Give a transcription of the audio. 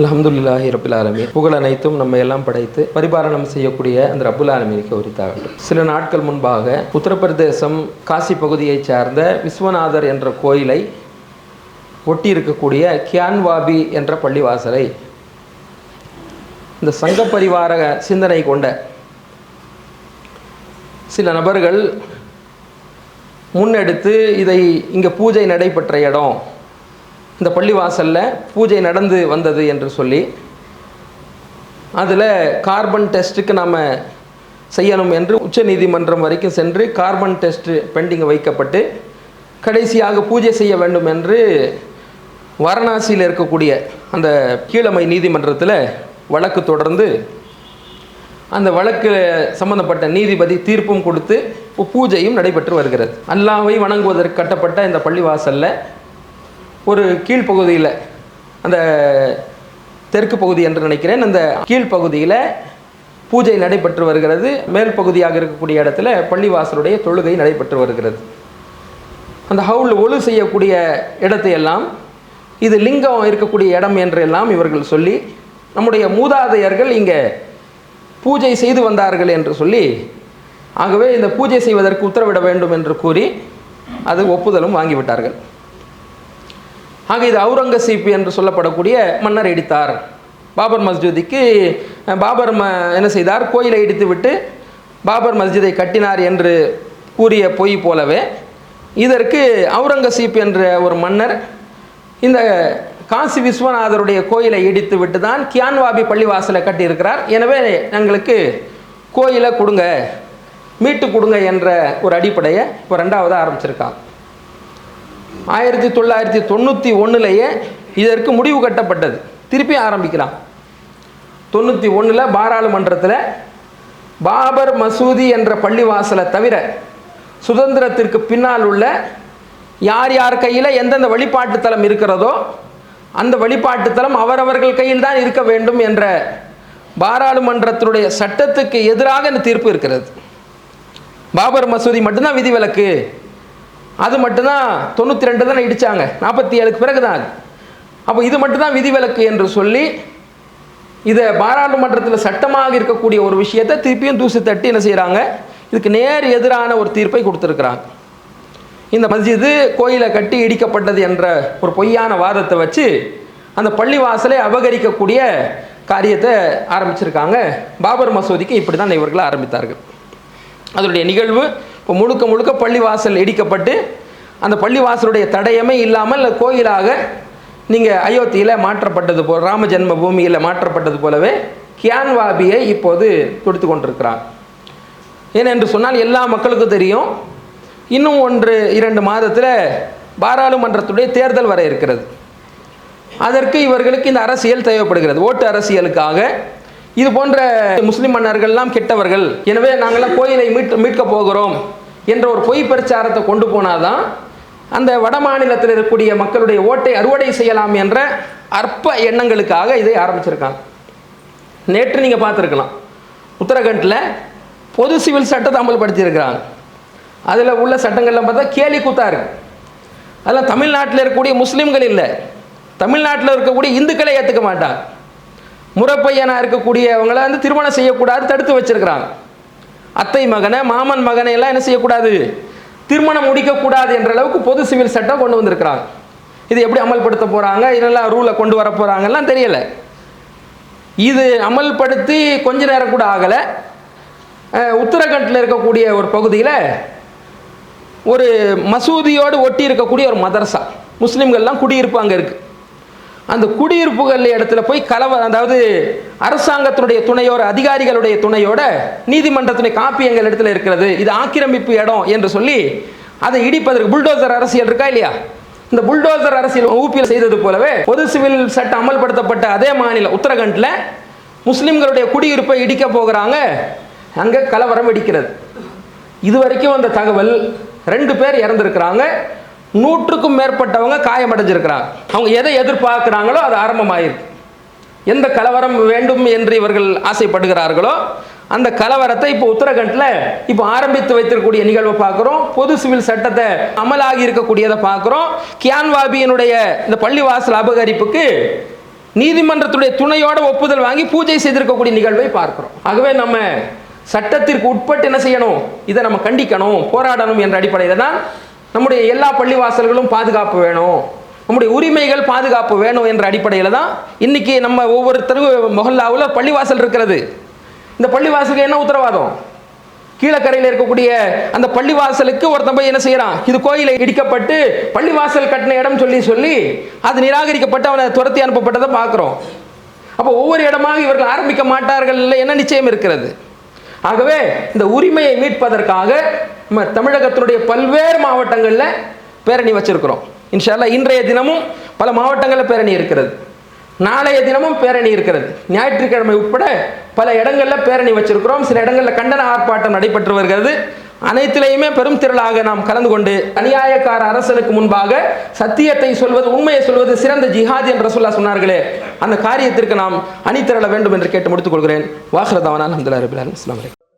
அலமதுல்லாஹி ரபுல் ஆலமி புகழ் அனைத்தும் நம்ம எல்லாம் படைத்து பரிபாலனம் செய்யக்கூடிய அந்த ரபுல் ஆலமீனுக்கு உரித்தாகட்டும். சில நாட்கள் முன்பாக உத்தரப்பிரதேசம் காசி பகுதியைச் சார்ந்த விஸ்வநாதர் என்ற கோயிலை ஒட்டி இருக்கக்கூடிய கியான்வாபி என்ற பள்ளிவாசலை இந்த சங்க பரிவார சிந்தனை கொண்ட சில நபர்கள் முன்னெடுத்து இதை இங்கே பூஜை நடைபெற்ற இடம். இந்த பள்ளிவாசலில் பூஜை நடந்து வந்தது என்று சொல்லி அதில் கார்பன் டெஸ்ட்டுக்கு நாம் செய்யணும் என்று உச்ச நீதிமன்றம் வரைக்கும் சென்று கார்பன் டெஸ்ட்டு பெண்டிங் வைக்கப்பட்டு கடைசியாக பூஜை செய்ய வேண்டும் என்று வாரணாசியில் இருக்கக்கூடிய அந்த கீழமை நீதிமன்றத்தில் வழக்கு தொடர்ந்து அந்த வழக்கு சம்பந்தப்பட்ட நீதிபதி தீர்ப்பும் கொடுத்து பூஜையும் நடைபெற்று வருகிறது. அல்லாவை வணங்குவதற்கு கட்டப்பட்ட இந்த பள்ளிவாசலில் ஒரு கீழ்ப்பகுதியில் அந்த தெற்கு பகுதி என்று நினைக்கிறேன். அந்த கீழ்ப்பகுதியில் பூஜை நடைபெற்று வருகிறது. மேல் பகுதியாக இருக்கக்கூடிய இடத்துல பள்ளிவாசலுடைய தொழுகை நடைபெற்று வருகிறது. அந்த ஹவுல் ஒழு செய்யக்கூடிய இடத்தையெல்லாம் இது லிங்கம் இருக்கக்கூடிய இடம் என்றெல்லாம் இவர்கள் சொல்லி நம்முடைய மூதாதையர்கள் இங்கே பூஜை செய்து வந்தார்கள் என்று சொல்லி ஆகவே இந்த பூஜை செய்வதற்கு உத்தரவிட வேண்டும் என்று கூறி அது ஒப்புதலும் வாங்கிவிட்டார்கள். ஆக இது அவுரங்கசீப் என்று சொல்லப்படக்கூடிய மன்னர் இடித்தார். பாபர் மஸ்ஜிதுக்கு பாபர் ம என்ன செய்தார்? கோயிலை இடித்து விட்டு பாபர் மஸ்ஜிதை கட்டினார் என்று கூறிய பொய் போலவே இதற்கு அவுரங்கசீப் என்ற ஒரு மன்னர் இந்த காசி விஸ்வநாதருடைய கோயிலை இடித்து விட்டு தான் கியான்வாபி பள்ளிவாசலை கட்டியிருக்கிறார். எனவே எங்களுக்கு கோயிலை கொடுங்க மீட்டு கொடுங்க என்ற ஒரு அடிப்படையை இப்போ ரெண்டாவதாக ஆரம்பிச்சிருக்காங்க. ஆயிரத்தி தொள்ளாயிரத்தி தொண்ணூற்றி ஒன்றுலேயே இதற்கு முடிவு கட்டப்பட்டது. திருப்பி ஆரம்பிக்கிறான் தொண்ணூற்றி ஒன்றில் பாராளுமன்றத்தில் பாபர் மசூதி என்ற பள்ளிவாசலை தவிர சுதந்திரத்திற்கு பின்னால் உள்ள யார் யார் கையில் எந்தெந்த வழிபாட்டுத்தலம் இருக்கிறதோ அந்த வழிபாட்டுத்தலம் அவரவர்கள் கையில் தான் இருக்க வேண்டும் என்ற பாராளுமன்றத்தினுடைய சட்டத்துக்கு எதிராக இந்த தீர்ப்பு இருக்கிறது. பாபர் மசூதி மட்டும்தான் விதிவிலக்கு. அது மட்டும்தான் தொண்ணூற்றி ரெண்டு தானே இடித்தாங்க நாற்பத்தி ஏழுக்கு பிறகு தான் அது. அப்போ இது மட்டும்தான் விதிவிலக்கு என்று சொல்லி இதை பாராளுமன்றத்தில் சட்டமாக இருக்கக்கூடிய ஒரு விஷயத்தை திருப்பியும் தூசி தட்டி என்ன செய்கிறாங்க இதுக்கு நேர் எதிரான ஒரு தீர்ப்பை கொடுத்துருக்குறாங்க. இந்த மஸ்ஜிது கோயிலை கட்டி இடிக்கப்பட்டது என்ற ஒரு பொய்யான வாதத்தை வச்சு அந்த பள்ளிவாசலை அபகரிக்கக்கூடிய காரியத்தை ஆரம்பிச்சிருக்காங்க. பாபர் மசூதிக்கு இப்படி தான் இவர்கள் ஆரம்பித்தார்கள். அதனுடைய நிகழ்வு இப்போ முழுக்க முழுக்க பள்ளிவாசல் இடிக்கப்பட்டு அந்த பள்ளிவாசலுடைய தடயமே இல்லாமல் கோயிலாக நீங்கள் அயோத்தியில் மாற்றப்பட்டது போல் ராம ஜென்ம பூமியில் மாற்றப்பட்டது போலவே கியான்வாபியை இப்போது கொடுத்து கொண்டிருக்கிறார். ஏனென்று சொன்னால் எல்லா மக்களுக்கும் தெரியும் இன்னும் ஒன்று இரண்டு மாதத்தில் பாராளுமன்றத்துடைய தேர்தல் வர இருக்கிறது. அதற்கு இவர்களுக்கு இந்த அரசியல் தேவைப்படுகிறது. ஓட்டு அரசியலுக்காக. இது போன்ற முஸ்லிம் மன்னர்கள்லாம் கெட்டவர்கள். எனவே நாங்கள்லாம் கோயிலை மீட் மீட்க போகிறோம். என்ற ஒரு பொய் பிரச்சாரத்தை கொண்டு போனாதான் அந்த வட மாநிலத்தில் இருக்கக்கூடிய மக்களுடைய ஓட்டை அறுவடை செய்யலாம் என்ற அற்ப எண்ணங்களுக்காக இதை ஆரம்பிச்சிருக்காங்க. நேற்று நீங்கள் பார்த்துருக்கலாம். உத்தரகண்டில் பொது சிவில் சட்டத்தை அமல்படுத்தியிருக்கிறாங்க. அதில் உள்ள சட்டங்கள்லாம் பார்த்தா கேலி கூத்தா இருக்கு. அதெல்லாம் தமிழ்நாட்டில் இருக்கக்கூடிய முஸ்லீம்கள் இல்லை. தமிழ்நாட்டில் இருக்கக்கூடிய இந்துக்களை ஏற்றுக்க மாட்டாங்க. முறப்பையனாக இருக்கக்கூடியவங்களை வந்து திருமணம் செய்யக்கூடாது தடுத்து வச்சுருக்கிறாங்க. அத்தை மகனை மாமன் மகனை எல்லாம் என்ன செய்யக்கூடாது? திருமணம் முடிக்கக்கூடாது என்ற அளவுக்கு பொது சிவில் சட்டம் கொண்டு வந்திருக்கிறாங்க. இது எப்படி அமல்படுத்த போகிறாங்க இதெல்லாம் ரூலை கொண்டு வர போகிறாங்கலாம் தெரியலை. இது அமல்படுத்தி கொஞ்ச நேரம் கூட ஆகலை. உத்தரகண்டில் இருக்கக்கூடிய ஒரு பகுதியில் ஒரு மசூதியோடு ஒட்டி இருக்கக்கூடிய ஒரு மதரசா. முஸ்லீம்கள்லாம் குடியிருப்பு அங்கே இருக்குது அந்த குடியிருப்புகள் இடத்துல போய் கலவ அதாவது அரசாங்கத்தினுடைய துணையோட அதிகாரிகளுடைய துணையோட நீதிமன்றத்துடைய காப்பி எங்கள் இடத்துல இருக்கிறது. இது ஆக்கிரமிப்பு இடம் என்று சொல்லி அதை இடிப்பதற்கு புல்டோசர் அரசியல் இருக்கா இல்லையா? இந்த புல்டோசர் அரசியல் ஊப்பியில் செய்தது போலவே பொது சிவில் சட்டம் அமல்படுத்தப்பட்ட அதே மாநிலம் உத்தரகண்டில் முஸ்லீம்களுடைய குடியிருப்பை இடிக்க போகிறாங்க. அங்கே கலவரம் வெடிக்கிறது. இது வரைக்கும் அந்த தகவல் ரெண்டு பேர் இறந்துருக்கிறாங்க. நூற்றுக்கும் மேற்பட்டவங்க காயமடைஞ்சிருக்கிறாங்க. அவங்க எதை எதிர்பார்க்குறாங்களோ அது ஆரம்பமாயிருக்கு. எந்த கலவரம் வேண்டும் என்று இவர்கள் ஆசைப்படுகிறார்களோ அந்த கலவரத்தை இப்போ உத்தரகண்டில் இப்போ ஆரம்பித்து வைத்திருக்கக்கூடிய நிகழ்வை பார்க்குறோம். பொது சிவில் சட்டத்தை அமலாகி இருக்கக்கூடியதை பார்க்குறோம். கியான்வாபியினுடைய இந்த பள்ளிவாசல் அபகரிப்புக்கு நீதிமன்றத்துடைய துணையோட ஒப்புதல் வாங்கி பூஜை செய்திருக்கக்கூடிய நிகழ்வை பார்க்கிறோம். ஆகவே நம்ம சட்டத்திற்கு உட்பட்டு என்ன செய்யணும்? இதை நம்ம கண்டிக்கணும் போராடணும் என்ற அடிப்படையில் தான் நம்முடைய எல்லா பள்ளிவாசல்களும் பாதுகாப்பு வேணும். நம்முடைய உரிமைகள் பாதுகாப்பு வேணும் என்ற அடிப்படையில் தான் இன்னைக்கு நம்ம ஒவ்வொருத்தருக்கும் மொஹல்லாவில் பள்ளிவாசல் இருக்கிறது. இந்த பள்ளிவாசலுக்கு என்ன உத்தரவாதம்? கீழக்கரையில் இருக்கக்கூடிய அந்த பள்ளிவாசலுக்கு ஒருத்தன் போய் என்ன செய்யறான்? இது கோயிலை இடிக்கப்பட்டு பள்ளிவாசல் கட்டின இடம் சொல்லி சொல்லி அது நிராகரிக்கப்பட்டு அவனை துரத்தி அனுப்பப்பட்டதை பார்க்குறோம். அப்போ ஒவ்வொரு இடமாக இவர்கள் ஆரம்பிக்க மாட்டார்கள் இல்லை என்ன நிச்சயம் இருக்கிறது? ஆகவே இந்த உரிமையை மீட்பதற்காக தமிழகத்தினுடைய பல்வேறு மாவட்டங்களில் பேரணி வச்சிருக்கிறோம். இன்ஷால்லா இன்றைய தினமும் பல மாவட்டங்களில் பேரணி இருக்கிறது. நாளைய தினமும் பேரணி இருக்கிறது. ஞாயிற்றுக்கிழமை உட்பட பல இடங்களில் பேரணி வச்சிருக்கிறோம். சில இடங்களில் கண்டன ஆர்ப்பாட்டம் நடைபெற்று வருகிறது. அனைத்திலையுமே பெரும் திரளாக நாம் கலந்து கொண்டு அநியாயக்கார அரசனுக்கு முன்பாக சத்தியத்தை சொல்வது உண்மையை சொல்வது சிறந்த ஜிஹாத் என்று ரசுல்லா சொன்னார்களே. அந்த காரியத்திற்கு நாம் அணிதிரள வேண்டும் என்று கேட்டு முடித்துக் கொள்கிறேன். வாஹ்ரதவானா அஹமதுல்லா ரபில்